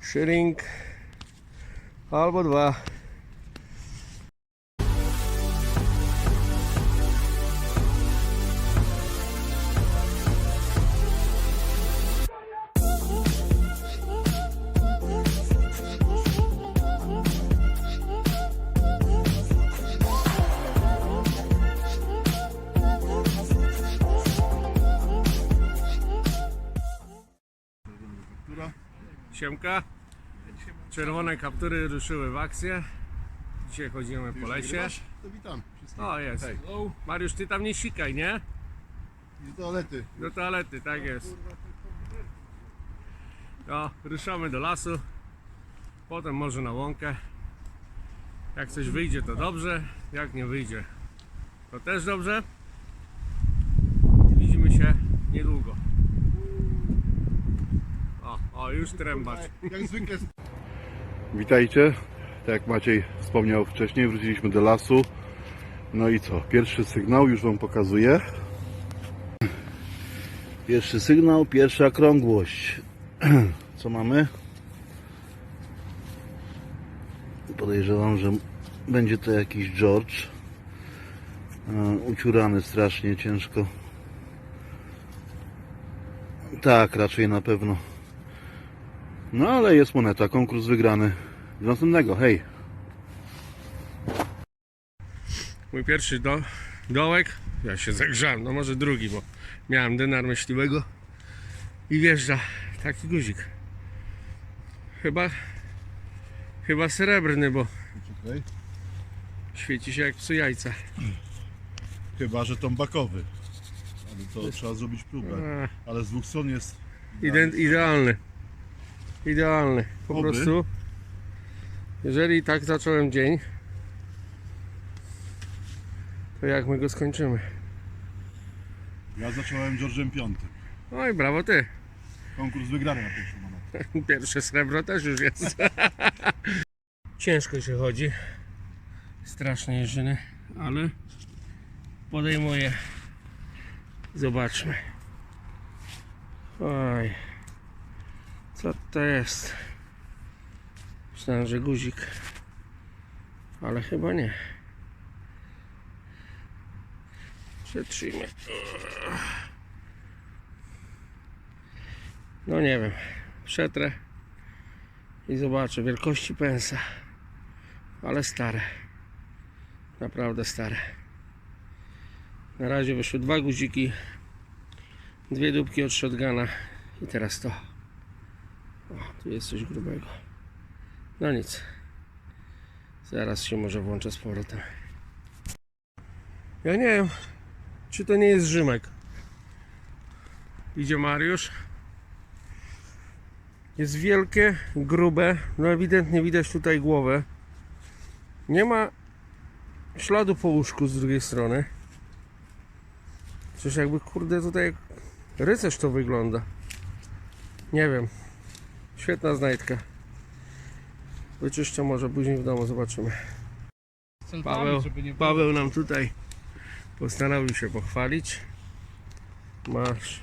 Szyring albo dwa. Czerwone kaptury ruszyły w akcję. Dzisiaj chodzimy po lesie. To witam wszystkich. O, jest. Hej. Mariusz, ty tam nie sikaj, nie? I do toalety. Do toalety, tak jest. No, ruszamy do lasu. Potem może na łąkę. Jak coś wyjdzie, to dobrze. Jak nie wyjdzie, to też dobrze. Widzimy się niedługo. O, o już trębacz. Jak zwykle. Witajcie. Tak jak Maciej wspomniał wcześniej, wróciliśmy do lasu. No i co? Pierwszy sygnał już Wam pokazuję. Pierwszy sygnał, pierwsza krągłość. Co mamy? Podejrzewam, że będzie to jakiś George. E, Uciurany strasznie, ciężko. Tak, raczej na pewno. No ale jest moneta, konkurs wygrany. Do następnego, hej. Mój pierwszy do, dołek. Ja się zagrzałem, no może drugi, bo miałem denar myśliwego. I wjeżdża taki guzik. Chyba, chyba srebrny, bo Czekaj. świeci się jak psu jajca. Chyba, że tombakowy. Ale to trzeba zrobić próbę. A, Ale z dwóch stron jest ident, idealny. Idealny. Po Oby. prostu. Jeżeli tak zacząłem dzień, to jak my go skończymy? Ja zacząłem George'em piątym. Oj, brawo ty. Konkurs wygrany na pierwszą monetę. Pierwsze srebro też już jest. Ciężko się chodzi. Straszne jeżyny, ale podejmuję. Zobaczmy. Oj. Co to jest? Myślałem, że guzik. Ale chyba nie. Przetrzyjmy. No nie wiem. Przetrę i zobaczę wielkości pensa. Ale stare. Naprawdę stare. Na razie wyszły dwa guziki, dwie dupki od shotguna i teraz to. O, tu jest coś grubego. No nic. Zaraz się może włączę z powrotem. Ja nie wiem, czy to nie jest Rzymek. Idzie Mariusz. Jest wielkie, grube, no ewidentnie widać tutaj głowę. Nie ma śladu po łóżku z drugiej strony. Coś jakby kurde tutaj rycerz to wygląda. Nie wiem. Świetna znajdka. Wyczyszczę może później w domu, zobaczymy. Paweł, Paweł nam tutaj postanowił się pochwalić. Masz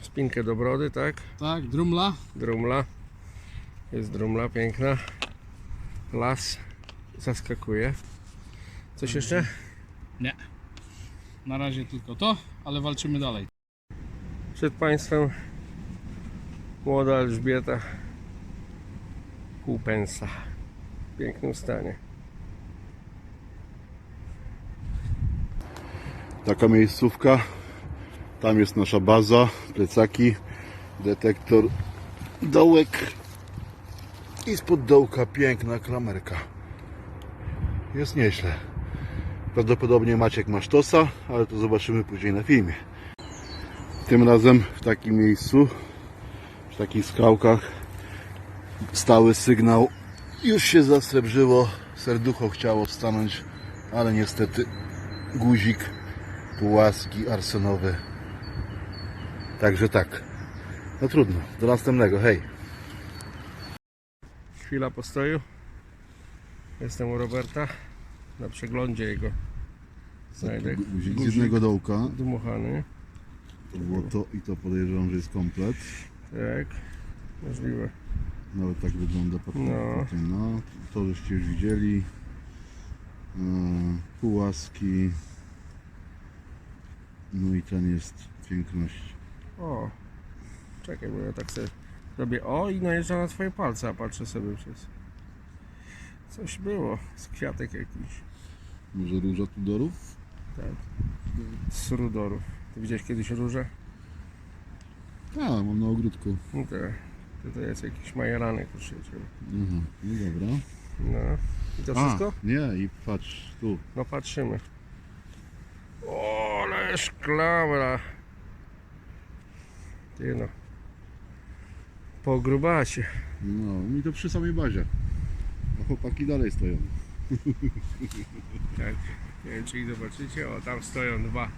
spinkę do brody, tak? Tak, drumla. Drumla. Jest drumla piękna. Las zaskakuje. Coś jeszcze? Nie. Na razie tylko to, ale walczymy dalej. Przed Państwem młoda Elżbieta Półpensa. W pięknym stanie. Taka miejscówka. Tam jest nasza baza, plecaki, detektor, dołek i spod dołka piękna klamerka. Jest nieźle. Prawdopodobnie Maciek ma sztosa, ale to zobaczymy później na filmie. Tym razem w takim miejscu, takich skałkach, stały sygnał. Już się zasrebrzyło, serducho chciało stanąć, ale niestety guzik płaski arsenowy. Także tak. No trudno. Do następnego. Hej. Chwila postoju. Jestem u Roberta. Na przeglądzie jego. Znajdę Guzik z jednego dołka. dmuchany. To było to i to podejrzewam, że jest komplet. Tak, możliwe. Nawet tak wygląda po No. no. To żeście już widzieli. E, Półaski. No i ten jest piękność. O, czekaj, bo ja tak sobie robię. O, i najeżdża na twoje palce, a patrzę sobie przez. Coś było, z kwiatek jakiś. Może róża Tudorów? Tak. Z rudorów. Ty widziałeś kiedyś róże? Tak, mam na ogródku. No to, to jest jakiś majeranek u siebie. Aha, no dobra. No. I to A, wszystko? nie, i patrz tu. No patrzymy. O, ale szklamra. Ty no. Po grubacie. No, mi to przy samej bazie. A chłopaki dalej stoją. Tak. Nie wiem czy ich zobaczycie. O, tam stoją dwa.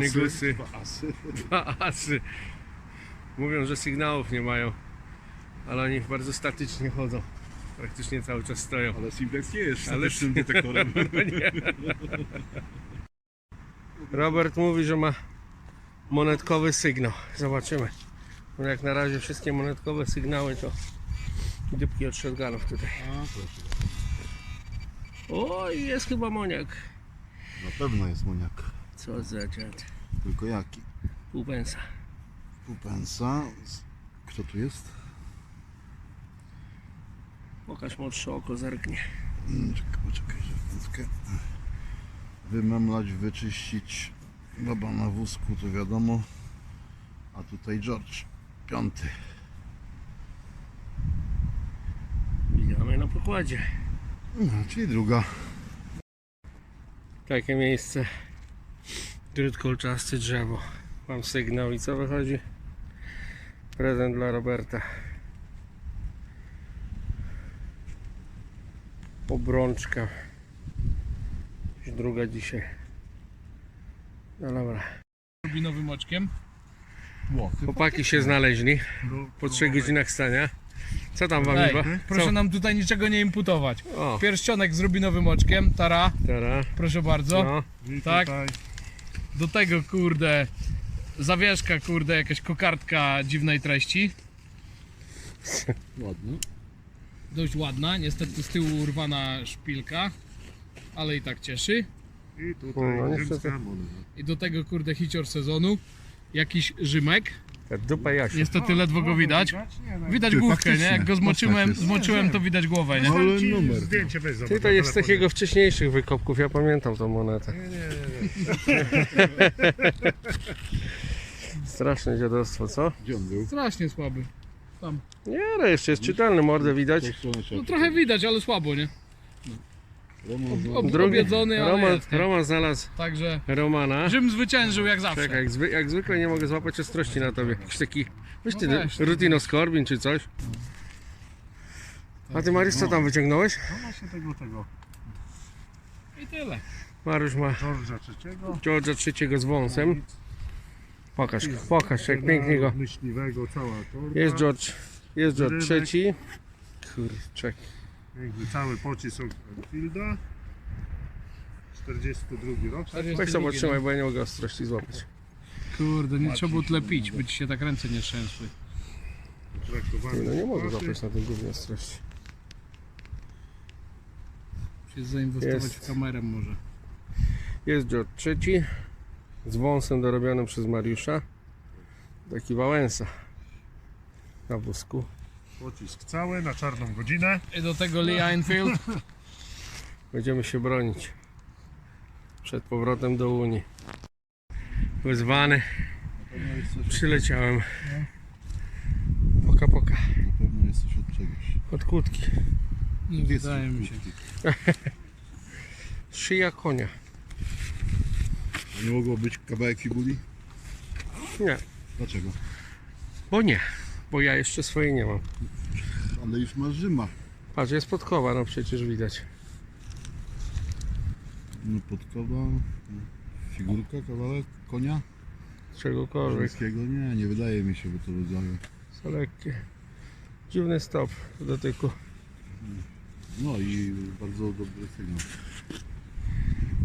Nygusy. Dwa asy. Dwa asy. Mówią, że sygnałów nie mają. Ale oni bardzo statycznie chodzą. Praktycznie cały czas stoją. Ale Simplex nie jest Ale- statycznym detektorem. No nie. Robert mówi, że ma monetkowy sygnał. Zobaczymy. Bo jak na razie wszystkie monetkowe sygnały to dybki od shotgunów tutaj. A, proszę. O, jest chyba moniak. Na pewno jest moniak. Co za dziad. Tylko jaki? Pół pensa. Pupensa. Kto tu jest? Pokaż młodsze oko, zerknie. Mm, Czekaj, poczekaj, sekundkę. Wymemlać, wyczyścić. Baba na wózku, to wiadomo. A tutaj George. Piąty. Witamy na pokładzie. No, czyli druga. Takie miejsce. Drut kolczasty, drzewo. Mam sygnał i co wychodzi? Prezent dla Roberta. Obrączka. Już druga dzisiaj. No dobra. Rubinowym oczkiem. Chłopaki się znaleźli po trzech godzinach stania. Co tam wam Ej, proszę Co? nam tutaj niczego nie imputować. O, Pierścionek z rubinowym oczkiem, tara, teraz. proszę bardzo. No. Tak. Do tego kurde zawieszka kurde jakaś kokardka dziwnej treści. Ładnie. Dość ładna, niestety z tyłu urwana szpilka, ale i tak cieszy. I tutaj No, rzymska niestety. moneta. I do tego kurde hicior sezonu. Jakiś Rzymek. Ta dupa Jasiu. Niestety ledwo go widać. Nie, no, Widać Ty, główkę, nie? faktycznie. Jak go zmoczyłem, zmoczyłem to widać głowę, nie? No, ale ci numer. Zdjęcie weź zobacz Ty to na jest z telefonie. takiego wcześniejszych wykopków, ja pamiętam tą monetę. Nie, nie. Straszne dziadostwo, co? Gdzie on był? Strasznie słaby. Tam. Nie, ale jeszcze jest czytelny, mordę widać. No trochę widać, ale słabo, nie? Roman Ob, ob, Drugi, obiedzony, ale Roman, jest, nie? Roman znalazł Także Romana. Rzym zwyciężył jak zawsze. Czekaj, jak, zwy, jak zwykle nie mogę złapać ostrości na tobie. Jakiś taki, weź No ty, weź, ty. rutinoskorbin czy coś. A ty Mariusz, co tam wyciągnąłeś? No właśnie tego, tego. I tyle. Mariusz ma George'a trzeciego. George'a trzeciego z wąsem. Pokaż, pokaż jak pięknie go. Myśliwego, cała torba. Jest George, jest George Rynek. trzeci. Kurczę. Piękny, cały pocisk od Enfielda. 42 rok. Weź to potrzymaj, bo ja nie mogę ostrości złapać. Kurde, nie trzeba było tyle pić, by ci się tak ręce nie trzęsły. Traktowany no nie mogę złapać na tym głównie ostrości. Musisz zainwestować Jest. w kamerę może. Jest George trzeci. Z wąsem dorobionym przez Mariusza. Taki Wałęsa. Na wózku. Pocisk cały na czarną godzinę. I do tego Lee Enfield. Będziemy się bronić przed powrotem do Unii. Wyzwany, przyleciałem. Poka poka, Na pewno jest coś od czegoś. od kłódki. Nie wydaje mi się. Szyja konia. Nie mogło być kawałek fibuli? Nie, Dlaczego? bo nie, bo ja jeszcze swojej nie mam. Ale już masz Rzyma. Patrz, jest podkowa, no przecież widać. No, podkowa, figurka, kawałek konia. Czegokolwiek, Żeńskiego? Nie, nie wydaje mi się, bo to rodzaje. co lekkie. Dziwny stop w dotyku. No i bardzo dobry sygnał.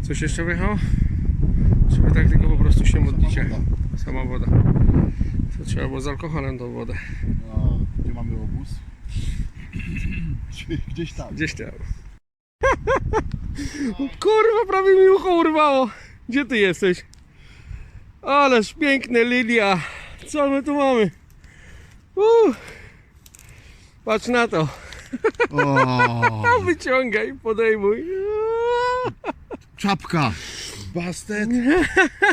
Coś jeszcze wyjechał? Czy wy tak tylko po prostu się modlicie? Sama woda. To trzeba było z alkoholem tą wodę. A, gdzie mamy obóz? Gdzieś tam. Gdzieś tam. Kurwa, prawie mi ucho urwało. Gdzie ty jesteś? Ależ piękne Lilia. Co my tu mamy? Uh. Patrz na to. Wyciągaj, podejmuj. czapka. Bastet.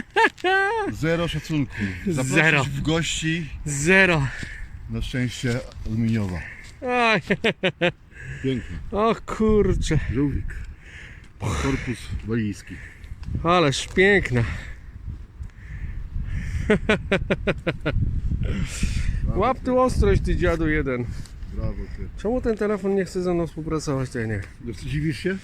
Zero szacunku. Zaprosić Zero. w gości. Zero. Na szczęście aluminiowa. Aj. Piękny. O kurcze. Żółwik. Korpus walijski. Ależ piękna. Łap tu ostrość, ty dziadu jeden. Brawo ty. Czemu ten telefon nie chce ze mną współpracować, ja nie Dziwisz się?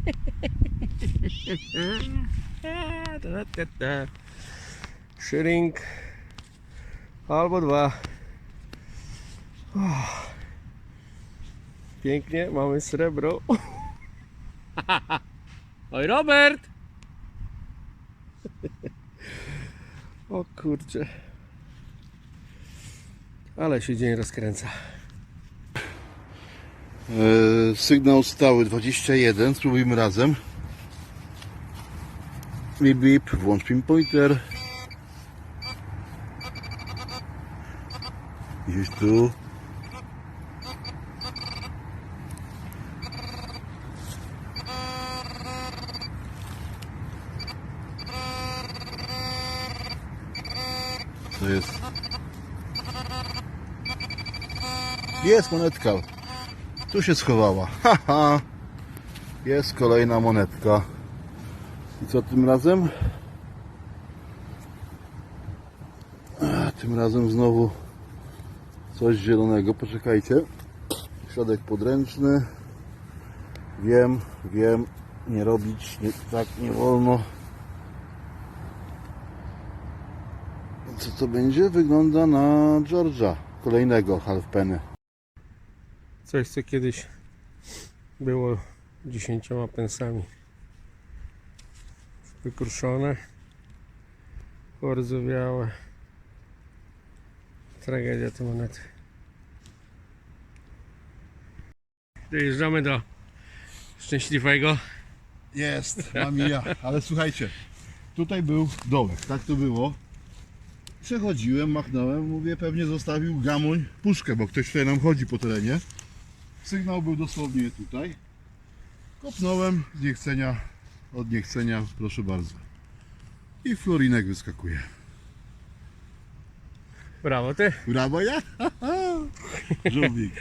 Szyring albo dwa. Oh. Pięknie, mamy srebro. Oj, Robert! O kurczę. Ale się dzień rozkręca. E, sygnał stały 21. Spróbujmy razem. Bip bip. Włącz pinpointer. Gdzieś tu. Jest monetka. Tu się schowała. Haha. Jest kolejna monetka. I co tym razem? Tym razem znowu coś zielonego. Poczekajcie. Środek podręczny. Wiem, wiem. Nie robić, nie, tak nie wolno. Co to będzie? Wygląda na George'a. Kolejnego halfpenny. Coś, co kiedyś było dziesięcioma pensami. Wykruszone, porzowiałe. Tragedia te monety. Dojeżdżamy do szczęśliwego. Jest, mam i ja. Ale słuchajcie, tutaj był dołek, tak to było. Przechodziłem, machnąłem, mówię, pewnie zostawił gamoń puszkę, bo ktoś tutaj nam chodzi po terenie. Sygnał był dosłownie tutaj. Kopnąłem z niechcenia, od niechcenia, proszę bardzo. I florinek wyskakuje. Brawo ty. Brawo ja? Żółwik.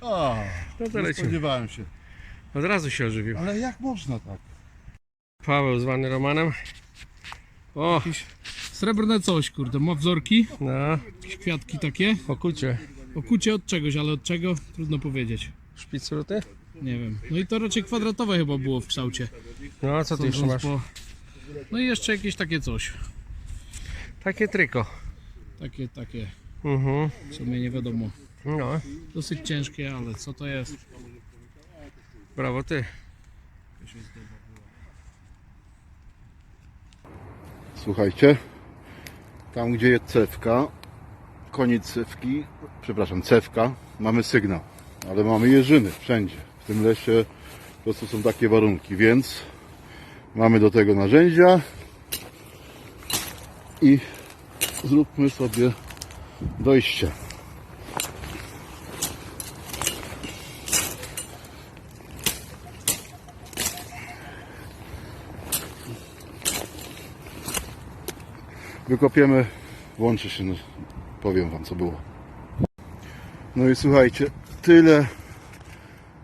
O, No to nie lecimy. spodziewałem się. Od razu się ożywił. Ale jak można tak? Paweł zwany Romanem. O, Srebrne coś, kurde, ma wzorki, no, jakieś kwiatki takie. okucie. Okucie od czegoś, ale od czego? Trudno powiedzieć. Szpicruty? Nie wiem. No i to raczej kwadratowe chyba było w kształcie. No, a co ty jeszcze masz? Po- No i jeszcze jakieś takie coś. Takie tryko. Takie, takie, Mhm. w sumie nie wiadomo. No, Dosyć ciężkie, ale co to jest? brawo ty. Słuchajcie, tam gdzie jest cewka, koniec cewki, przepraszam, cewka, mamy sygnał, ale mamy jeżyny wszędzie. W tym lesie po prostu są takie warunki, więc mamy do tego narzędzia i zróbmy sobie dojście. Wykopiemy, włączy się, powiem wam co było. No i słuchajcie, tyle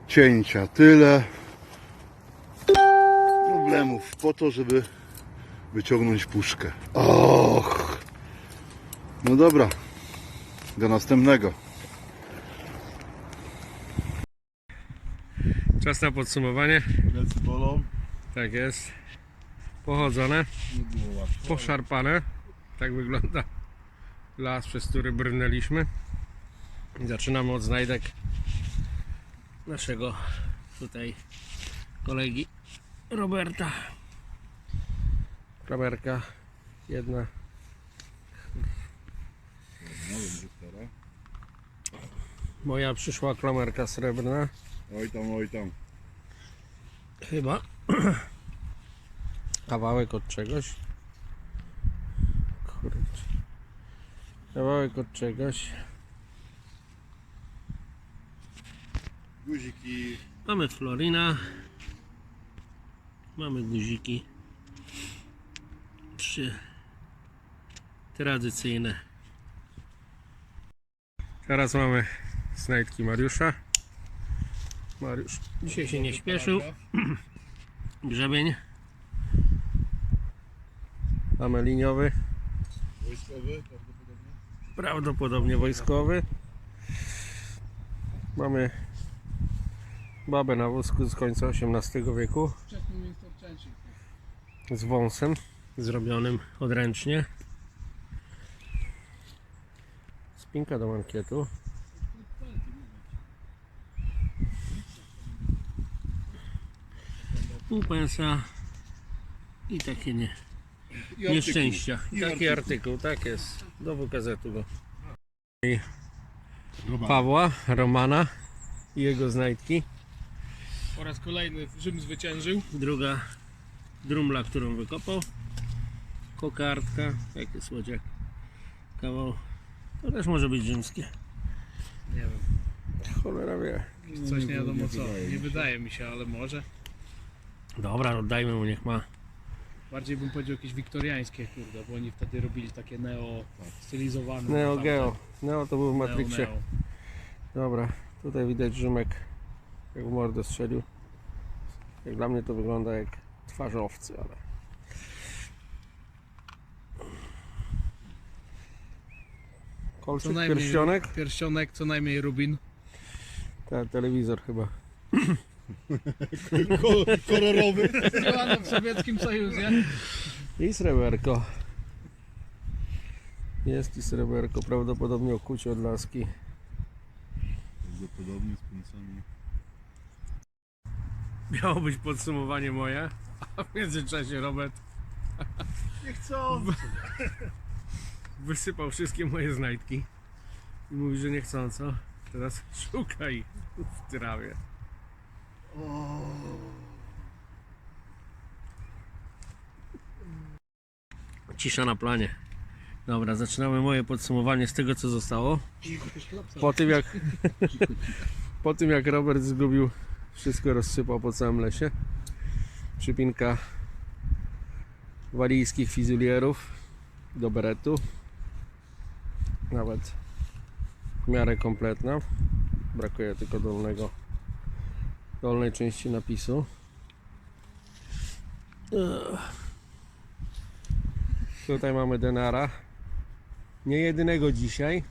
cięcia, tyle problemów po to, żeby wyciągnąć puszkę. Och! No dobra, do następnego. Czas na podsumowanie. Plecy bolą, Tak jest. Pochodzone, nie było łatwo. poszarpane. Tak wygląda las, przez który brnęliśmy. Zaczynamy od znajdek naszego tutaj kolegi Roberta. Klamerka jedna. Moja przyszła klamerka srebrna. Oj tam, oj tam. Chyba. Kawałek od czegoś. Kawałek od czegoś. Guziki. Mamy Florina. Mamy guziki. Trzy. Tradycyjne. Teraz mamy znajdki Mariusza. Mariusz dzisiaj się nie śpieszył. Grzebień. Mamy liniowy. Wojskowy prawdopodobnie. Wojskowy. Mamy babę na wózku z końca XVIII wieku z wąsem zrobionym odręcznie. Spinka do mankietu. Pół pensa i takie nie, I nieszczęścia. I Taki artykuł, tak jest. Do wykazetu go. Roba. Pawła, Romana i jego znajdki. Po raz kolejny Rzym zwyciężył. Druga drumla, którą wykopał. Kokardka, taki słodziak. Kawał. To też może być rzymskie. Nie wiem, Cholera wie. coś nie wiadomo co. Nie wydaje mi się, ale może. Dobra, oddajmy mu, niech ma. Bardziej bym powiedział jakieś wiktoriańskie, kurde, bo oni wtedy robili takie neo stylizowane. Neo. Geo. Neo to był w Matrixie. neo. Dobra, tutaj widać Rzymek jak w mordę strzelił. Jak dla mnie to wygląda jak twarz owcy, ale... Co Kolczyk, najmniej pierścionek? Pierścionek, co najmniej rubin. Ta, telewizor chyba. Ko- kolorowy. Zdziałano w Sowieckim Sojuzie. I sreberko. Jest i sreberko, prawdopodobnie okucie od laski. Prawdopodobnie z pincami. Miało być podsumowanie moje, a w międzyczasie Robert Nie chcą. wysypał wszystkie moje znajdki. I mówi, że niechcąco. Teraz szukaj w trawie. Cisza na planie. Dobra, zaczynamy moje podsumowanie z tego, co zostało. Po tym jak, po tym jak Robert zgubił, wszystko rozsypał po całym lesie. Przypinka walijskich fizylierów do beretu. Nawet w miarę kompletna. Brakuje tylko dolnego, dolnej części napisu. Tutaj mamy denara. Nie jedynego dzisiaj,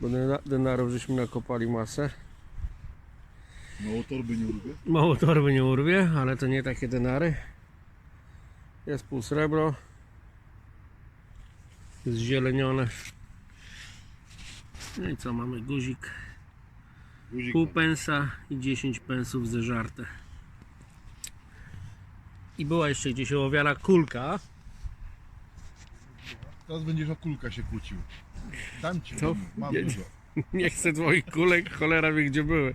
bo dena- denarów żeśmy nakopali masę. Mało torby nie lubię. Mało torby nie urwie, ale to nie takie denary. Jest pół srebro. Jest zielenione. No i co, mamy guzik. Guzik Pół pensa i 10 pensów zeżarte. I była jeszcze gdzieś ołowiana kulka. Teraz będziesz o kulkę się kłócił. Dam ci. To Mam nie- dużo. Nie chcę twoich kulek, cholera wie gdzie były.